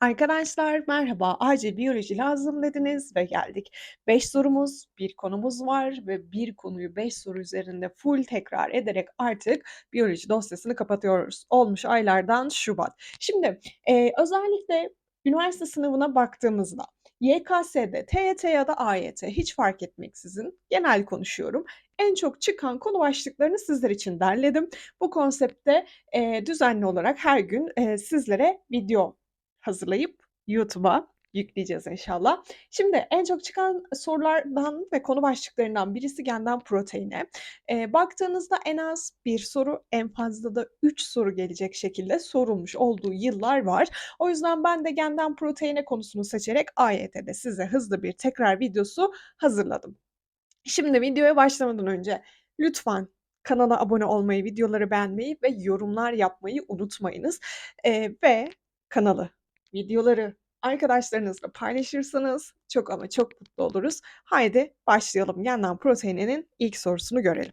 Arkadaşlar merhaba, acil biyoloji lazım dediniz ve geldik. 5 sorumuz, bir konumuz var ve bir konuyu 5 soru üzerinde full tekrar ederek artık biyoloji dosyasını kapatıyoruz. Olmuş aylardan Şubat. Şimdi eee, özellikle üniversite sınavına baktığımızda YKS'de, TYT ya da AYT hiç fark etmeksizin genel konuşuyorum. En çok çıkan konu başlıklarını sizler için derledim. Bu konsepte eee, düzenli olarak her gün eee, sizlere video hazırlayıp YouTube'a yükleyeceğiz inşallah. Şimdi en çok çıkan sorulardan ve konu başlıklarından birisi genden proteine. Eee, baktığınızda en az 1 soru, en fazla da 3 soru gelecek şekilde sorulmuş olduğu yıllar var. O yüzden ben de genden proteine konusunu seçerek AYT'de size hızlı bir tekrar videosu hazırladım. Şimdi videoya başlamadan önce lütfen kanala abone olmayı, videoları beğenmeyi ve yorumlar yapmayı unutmayınız. Eee, ve kanalı, videoları arkadaşlarınızla paylaşırsanız çok ama çok mutlu oluruz. Haydi başlayalım. Genden proteininin ilk sorusunu görelim.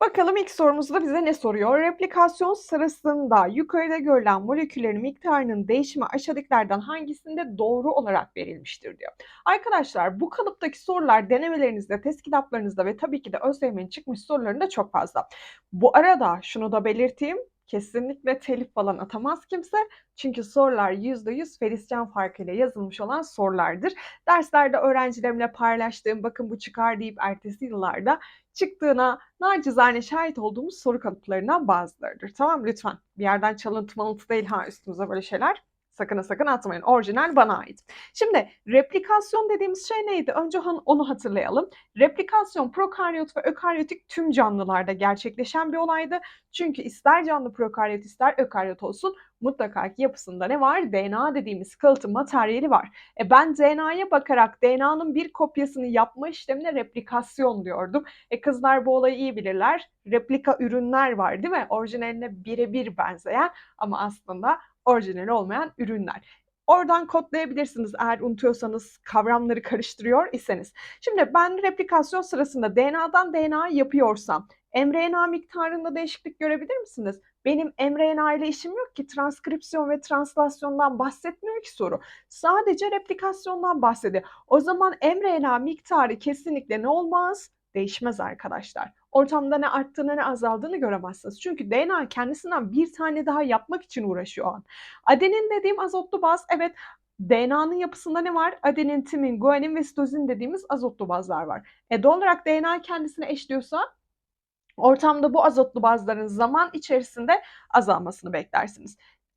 Bakalım ilk sorumuzda bize ne soruyor? Replikasyon sırasında yukarıda görülen moleküllerin miktarının değişimi aşağıdakilerden hangisinde doğru olarak verilmiştir diyor. Arkadaşlar bu kalıptaki sorular denemelerinizde, test kitaplarınızda ve tabii ki de ÖSYM'nin çıkmış sorularında çok fazla. Bu arada şunu da belirteyim. Kesinlikle telif falan atamaz kimse. Çünkü sorular %100 Feriscan farkıyla yazılmış olan sorulardır. Derslerde öğrencilerimle paylaştığım bakın bu çıkar deyip ertesi yıllarda çıktığına nacizane şahit olduğumuz soru kalıplarından bazılarıdır. Tamam lütfen bir yerden çalıntı malıntı değil ha üstümüze böyle şeyler sakın sakın atmayın. Orijinal bana ait. Şimdi replikasyon dediğimiz şey neydi? Önce onu hatırlayalım. Replikasyon prokaryot ve ökaryotik tüm canlılarda gerçekleşen bir olaydı. Çünkü ister canlı prokaryot ister ökaryot olsun mutlaka ki yapısında ne var? DNA dediğimiz kalıtım materyali var. E ben DNA'ya bakarak DNA'nın bir kopyasını yapma işlemine replikasyon diyordum. E kızlar bu olayı iyi bilirler. Replika ürünler var değil mi? Orijinaline birebir benzeyen ama aslında orijinal olmayan ürünler. Oradan kodlayabilirsiniz eğer unutuyorsanız, kavramları karıştırıyor iseniz. Şimdi ben replikasyon sırasında DNA'dan DNA yapıyorsam mRNA miktarında değişiklik görebilir misiniz? Benim mRNA ile işim yok ki transkripsiyon ve translasyondan bahsetmiyor ki soru. Sadece replikasyondan bahsediyor. O zaman mRNA miktarı kesinlikle ne olmaz? Değişmez arkadaşlar. Ortamda ne arttığını ne azaldığını göremezsiniz. Çünkü DNA kendisinden bir tane daha yapmak için uğraşıyor o an. Adenin dediğim azotlu baz evet DNA'nın yapısında ne var? Adenin, timin, guanin ve sitozin dediğimiz azotlu bazlar var. E doğal olarak DNA kendisine eşliyorsa ortamda bu azotlu bazların zaman içerisinde azalmasını beklersiniz.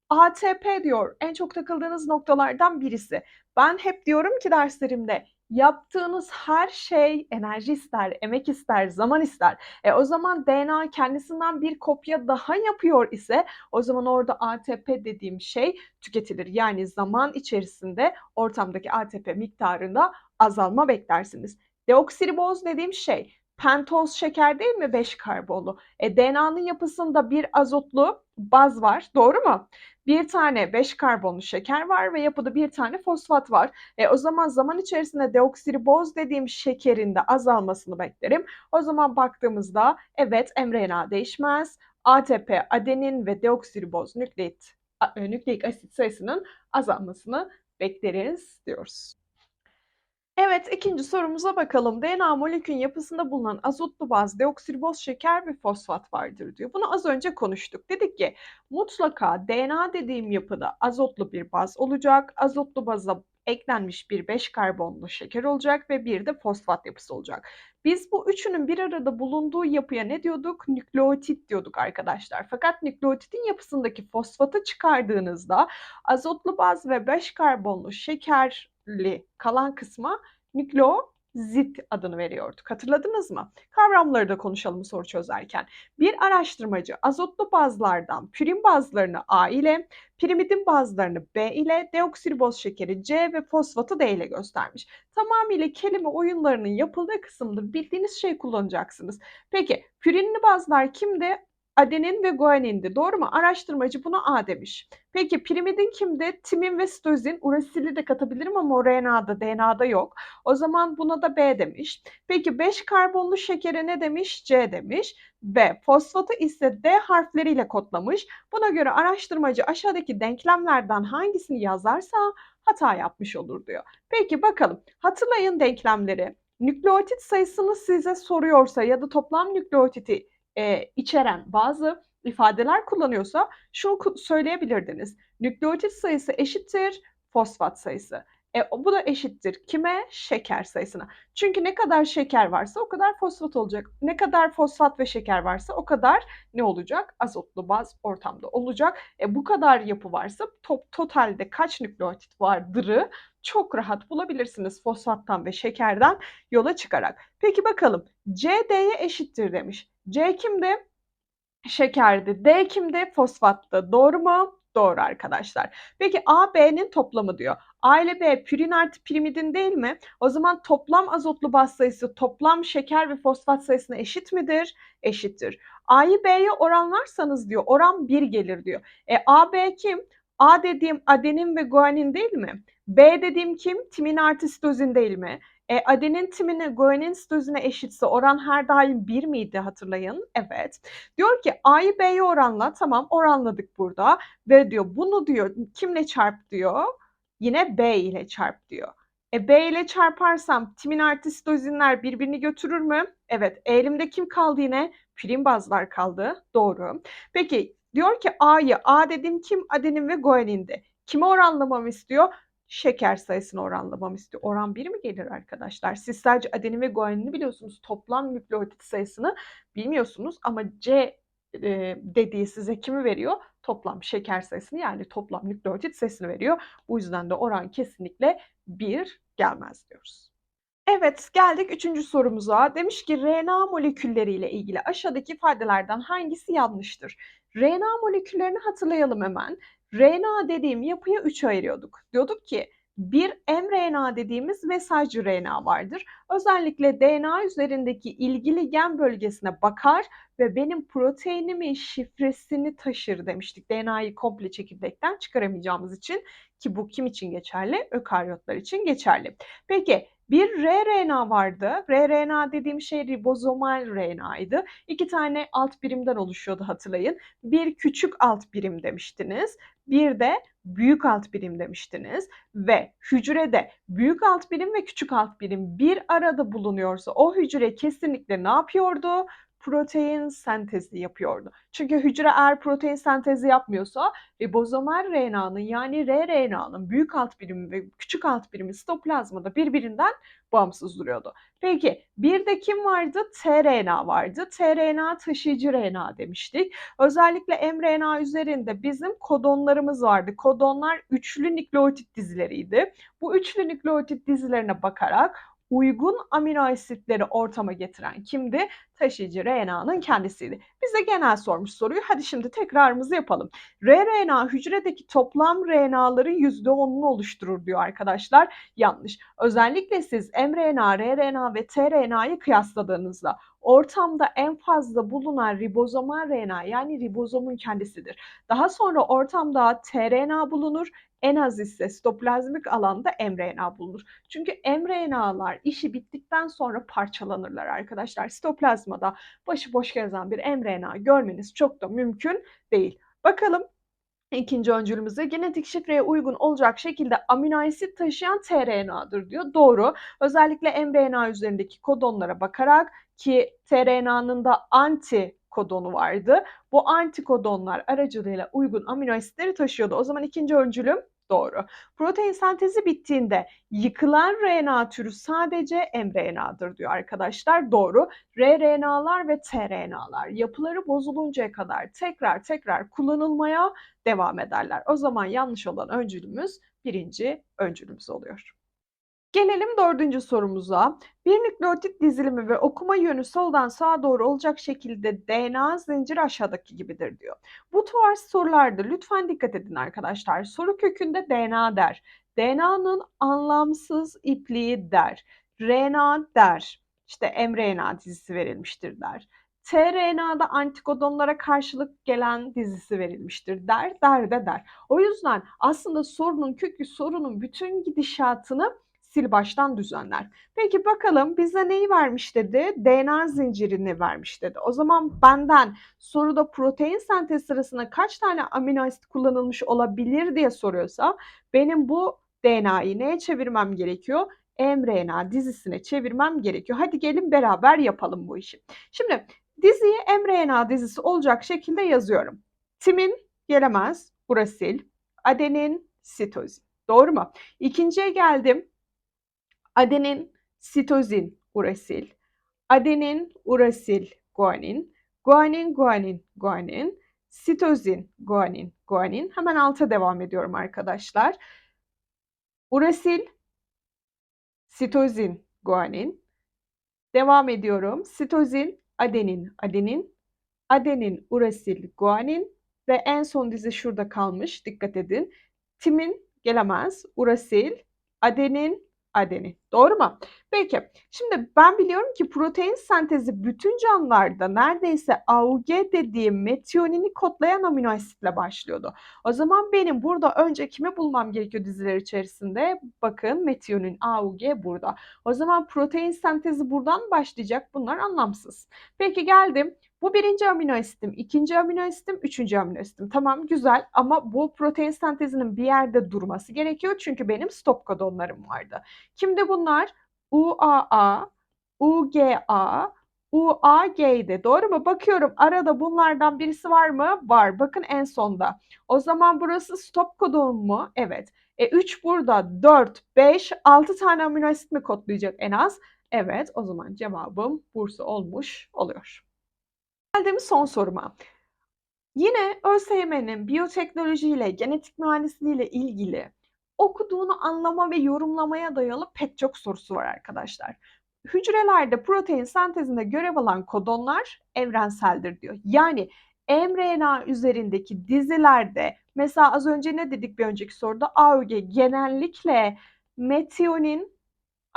ATP diyor en çok takıldığınız noktalardan birisi. Ben hep diyorum ki derslerimde yaptığınız her şey enerji ister, emek ister, zaman ister. E o zaman DNA kendisinden bir kopya daha yapıyor ise o zaman orada ATP dediğim şey tüketilir. Yani zaman içerisinde ortamdaki ATP miktarında azalma beklersiniz. Deoksiriboz dediğim şey pentoz şeker değil mi 5 karbonlu? E, DNA'nın yapısında bir azotlu baz var. Doğru mu? Bir tane 5 karbonlu şeker var ve yapıda bir tane fosfat var. E, o zaman zaman içerisinde deoksiriboz dediğim şekerin de azalmasını beklerim. O zaman baktığımızda evet mRNA değişmez. ATP, adenin ve deoksiriboz nükleik, e, nükleik asit sayısının azalmasını bekleriz diyoruz. Evet, ikinci sorumuza bakalım. DNA molekülün yapısında bulunan azotlu baz, deoksiriboz şeker ve fosfat vardır diyor. Bunu az önce konuştuk. Dedik ki mutlaka DNA dediğim yapıda azotlu bir baz olacak. Azotlu baza eklenmiş bir 5 karbonlu şeker olacak ve bir de fosfat yapısı olacak. Biz bu üçünün bir arada bulunduğu yapıya ne diyorduk? Nükleotit diyorduk arkadaşlar. Fakat nükleotitin yapısındaki fosfatı çıkardığınızda azotlu baz ve 5 karbonlu şeker kalan kısma nükleozit adını veriyorduk. Hatırladınız mı? Kavramları da konuşalım soru çözerken. Bir araştırmacı azotlu bazlardan pürin bazlarını A ile, pirimidin bazlarını B ile, deoksiriboz şekeri C ve fosfatı D ile göstermiş. Tamamıyla kelime oyunlarının yapıldığı kısımdır. Bildiğiniz şey kullanacaksınız. Peki pürinli bazlar kimdi? Adenin ve guanindi. Doğru mu? Araştırmacı buna A demiş. Peki pirimidin kimde? Timin ve sitozin. Urasili de katabilirim ama o RNA'da, DNA'da yok. O zaman buna da B demiş. Peki 5 karbonlu şekere ne demiş? C demiş. B. Fosfatı ise D harfleriyle kodlamış. Buna göre araştırmacı aşağıdaki denklemlerden hangisini yazarsa hata yapmış olur diyor. Peki bakalım. Hatırlayın denklemleri. Nükleotit sayısını size soruyorsa ya da toplam nükleotiti e, içeren bazı ifadeler kullanıyorsa şunu söyleyebilirdiniz. Nükleotit sayısı eşittir fosfat sayısı. E, bu da eşittir kime? Şeker sayısına. Çünkü ne kadar şeker varsa o kadar fosfat olacak. Ne kadar fosfat ve şeker varsa o kadar ne olacak? Azotlu baz ortamda olacak. E, bu kadar yapı varsa top, totalde kaç nükleotit vardırı çok rahat bulabilirsiniz fosfattan ve şekerden yola çıkarak. Peki bakalım C D'ye eşittir demiş. C kimde? Şekerdi. D kimde? Fosfattı. Doğru mu? Doğru arkadaşlar. Peki A, B'nin toplamı diyor. A ile B pürin artı pirimidin değil mi? O zaman toplam azotlu baz sayısı toplam şeker ve fosfat sayısına eşit midir? Eşittir. A'yı B'ye oranlarsanız diyor oran 1 gelir diyor. E A, B kim? A dediğim adenin ve guanin değil mi? B dediğim kim? Timin artı sitozin değil mi? E, adenin timine guanin sitozine eşitse oran her daim 1 miydi hatırlayın? Evet. Diyor ki A'yı B'ye oranla. Tamam oranladık burada. Ve diyor bunu diyor kimle çarp diyor? Yine B ile çarp diyor. E, B ile çarparsam timin artı sitozinler birbirini götürür mü? Evet. Elimde kim kaldı yine? Prim bazlar kaldı. Doğru. Peki diyor ki A'yı A dedim kim? Adenin ve guanindi. Kime oranlamamı istiyor? Şeker sayısını oranlamam istiyor. Oran 1 mi gelir arkadaşlar? Siz sadece adenin ve guanini biliyorsunuz. Toplam nükleotit sayısını bilmiyorsunuz ama C e, dediği size kimi veriyor? Toplam şeker sayısını yani toplam nükleotit sayısını veriyor. Bu yüzden de oran kesinlikle 1 gelmez diyoruz. Evet, geldik üçüncü sorumuza. Demiş ki RNA molekülleriyle ilgili aşağıdaki ifadelerden hangisi yanlıştır? RNA moleküllerini hatırlayalım hemen. RNA dediğim yapıya üç ayırıyorduk. Diyorduk ki bir mRNA dediğimiz mesajcı RNA vardır. Özellikle DNA üzerindeki ilgili gen bölgesine bakar ve benim proteinimin şifresini taşır demiştik. DNA'yı komple çekirdekten çıkaramayacağımız için ki bu kim için geçerli? Ökaryotlar için geçerli. Peki bir rRNA vardı. rRNA dediğim şey ribozomal RNA'ydı. İki tane alt birimden oluşuyordu hatırlayın. Bir küçük alt birim demiştiniz. Bir de büyük alt birim demiştiniz ve hücrede büyük alt birim ve küçük alt birim bir arada bulunuyorsa o hücre kesinlikle ne yapıyordu? Protein sentezi yapıyordu. Çünkü hücre eğer protein sentezi yapmıyorsa ribozomal RNA'nın yani rRNA'nın büyük alt birimi ve küçük alt birimi sitoplazmada birbirinden bağımsız duruyordu. Peki bir de kim vardı? tRNA vardı. tRNA taşıyıcı RNA demiştik. Özellikle mRNA üzerinde bizim kodonlarımız vardı. Kodonlar üçlü nükleotit dizileriydi. Bu üçlü nükleotit dizilerine bakarak uygun amino asitleri ortama getiren kimdi? Taşıyıcı RNA'nın kendisiydi. Bize genel sormuş soruyu. Hadi şimdi tekrarımızı yapalım. rRNA hücredeki toplam RNA'ların %10'unu oluşturur diyor arkadaşlar. Yanlış. Özellikle siz mRNA, rRNA ve tRNA'yı kıyasladığınızda ortamda en fazla bulunan ribozomal RNA yani ribozomun kendisidir. Daha sonra ortamda tRNA bulunur en az ise sitoplazmik alanda mRNA bulunur. Çünkü mRNA'lar işi bittikten sonra parçalanırlar arkadaşlar. Sitoplazmada başıboş gezen bir mRNA görmeniz çok da mümkün değil. Bakalım İkinci öncülümüzde genetik şifreye uygun olacak şekilde amino asit taşıyan tRNA'dır diyor. Doğru. Özellikle mRNA üzerindeki kodonlara bakarak ki tRNA'nın da anti kodonu vardı. Bu antikodonlar aracılığıyla uygun amino asitleri taşıyordu. O zaman ikinci öncülüm Doğru. Protein sentezi bittiğinde yıkılan RNA türü sadece mRNA'dır diyor arkadaşlar. Doğru. rRNA'lar ve tRNA'lar yapıları bozuluncaya kadar tekrar tekrar kullanılmaya devam ederler. O zaman yanlış olan öncülümüz birinci öncülümüz oluyor. Gelelim dördüncü sorumuza. Bir nükleotit dizilimi ve okuma yönü soldan sağa doğru olacak şekilde DNA zinciri aşağıdaki gibidir diyor. Bu tarz sorularda lütfen dikkat edin arkadaşlar. Soru kökünde DNA der. DNA'nın anlamsız ipliği der. RNA der. İşte mRNA dizisi verilmiştir der. tRNA'da antikodonlara karşılık gelen dizisi verilmiştir der, der de der. O yüzden aslında sorunun kökü sorunun bütün gidişatını sil baştan düzenler. Peki bakalım bize neyi vermiş dedi? DNA zincirini vermiş dedi. O zaman benden soruda protein sentez sırasında kaç tane amino asit kullanılmış olabilir diye soruyorsa benim bu DNA'yı neye çevirmem gerekiyor? mRNA dizisine çevirmem gerekiyor. Hadi gelin beraber yapalım bu işi. Şimdi diziyi mRNA dizisi olacak şekilde yazıyorum. Timin gelemez, urasil, adenin, sitozin. Doğru mu? İkinciye geldim. Adenin, sitozin, urasil. Adenin, urasil, guanin. Guanin, guanin, guanin. Sitozin, guanin, guanin. Hemen alta devam ediyorum arkadaşlar. Urasil, sitozin, guanin. Devam ediyorum. Sitozin, adenin, adenin. Adenin, urasil, guanin. Ve en son dizi şurada kalmış. Dikkat edin. Timin gelemez. Urasil, adenin, adenin. Doğru mu? Peki. Şimdi ben biliyorum ki protein sentezi bütün canlılarda neredeyse AUG dediğim metionini kodlayan amino asitle başlıyordu. O zaman benim burada önce kimi bulmam gerekiyor diziler içerisinde? Bakın metionin AUG burada. O zaman protein sentezi buradan başlayacak. Bunlar anlamsız. Peki geldim. Bu birinci amino asitim, ikinci amino asitim, üçüncü amino asitim. Tamam güzel ama bu protein sentezinin bir yerde durması gerekiyor. Çünkü benim stop kodonlarım vardı. Kimde bunlar? UAA, UGA, UAG'de. Doğru mu? Bakıyorum arada bunlardan birisi var mı? Var. Bakın en sonda. O zaman burası stop kodon mu? Evet. E 3 burada 4, 5, 6 tane amino asit mi kodlayacak en az? Evet. O zaman cevabım Bursa olmuş oluyor. Geldim son soruma. Yine ÖSYM'nin biyoteknoloji ile genetik mühendisliği ile ilgili okuduğunu anlama ve yorumlamaya dayalı pek çok sorusu var arkadaşlar. Hücrelerde protein sentezinde görev alan kodonlar evrenseldir diyor. Yani mRNA üzerindeki dizilerde mesela az önce ne dedik bir önceki soruda AUG genellikle metionin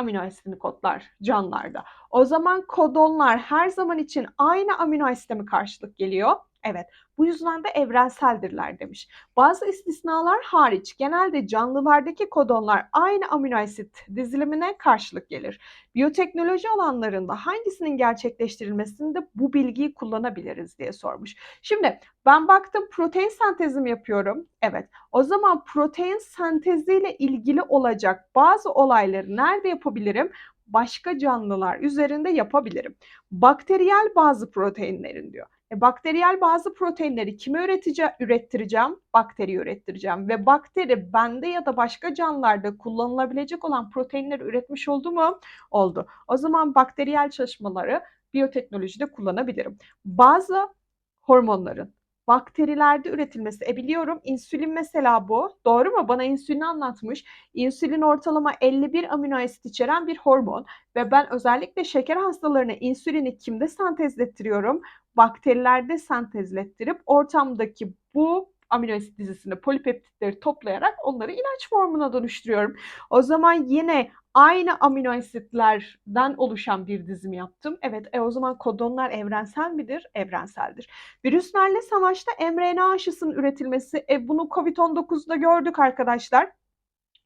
amino asitini kodlar canlılarda. O zaman kodonlar her zaman için aynı amino asite mi karşılık geliyor? Evet. Bu yüzden de evrenseldirler demiş. Bazı istisnalar hariç genelde canlılardaki kodonlar aynı amino asit dizilimine karşılık gelir. Biyoteknoloji alanlarında hangisinin gerçekleştirilmesinde bu bilgiyi kullanabiliriz diye sormuş. Şimdi ben baktım protein sentezim yapıyorum. Evet. O zaman protein senteziyle ilgili olacak bazı olayları nerede yapabilirim? başka canlılar üzerinde yapabilirim. Bakteriyel bazı proteinlerin diyor. E, bakteriyel bazı proteinleri kime üreteceğim? Ürettireceğim, bakteri ürettireceğim ve bakteri bende ya da başka canlılarda kullanılabilecek olan proteinleri üretmiş oldu mu? Oldu. O zaman bakteriyel çalışmaları biyoteknolojide kullanabilirim. Bazı hormonların bakterilerde üretilmesi. E biliyorum insülin mesela bu. Doğru mu? Bana insülini anlatmış. İnsülin ortalama 51 amino asit içeren bir hormon ve ben özellikle şeker hastalarına insülini kimde sentezlettiriyorum? Bakterilerde sentezlettirip ortamdaki bu amino asit dizisinde polipeptitleri toplayarak onları ilaç formuna dönüştürüyorum. O zaman yine aynı amino asitlerden oluşan bir dizim yaptım. Evet e o zaman kodonlar evrensel midir? Evrenseldir. Virüslerle savaşta mRNA aşısının üretilmesi e bunu COVID-19'da gördük arkadaşlar.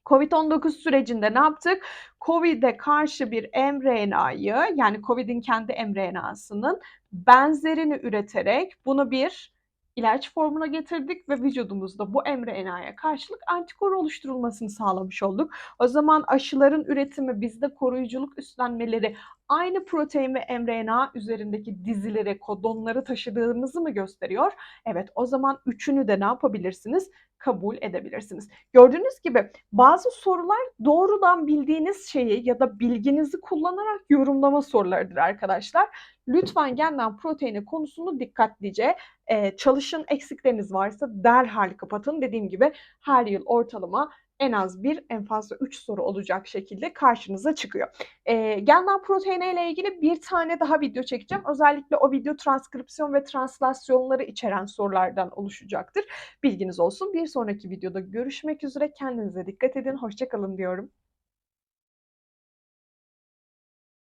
Covid-19 sürecinde ne yaptık? Covid'e karşı bir mRNA'yı yani Covid'in kendi mRNA'sının benzerini üreterek bunu bir ilaç formuna getirdik ve vücudumuzda bu mRNA'ya karşılık antikor oluşturulmasını sağlamış olduk. O zaman aşıların üretimi bizde koruyuculuk üstlenmeleri aynı protein ve mRNA üzerindeki dizileri, kodonları taşıdığımızı mı gösteriyor? Evet o zaman üçünü de ne yapabilirsiniz? Kabul edebilirsiniz. Gördüğünüz gibi bazı sorular doğrudan bildiğiniz şeyi ya da bilginizi kullanarak yorumlama sorularıdır arkadaşlar. Lütfen genden proteini konusunu dikkatlice e, çalışın. Eksikleriniz varsa derhal kapatın. Dediğim gibi her yıl ortalama en az bir en fazla 3 soru olacak şekilde karşınıza çıkıyor. E, Gendan proteini ile ilgili bir tane daha video çekeceğim. Özellikle o video transkripsiyon ve translasyonları içeren sorulardan oluşacaktır. Bilginiz olsun. Bir sonraki videoda görüşmek üzere. Kendinize dikkat edin. Hoşçakalın diyorum.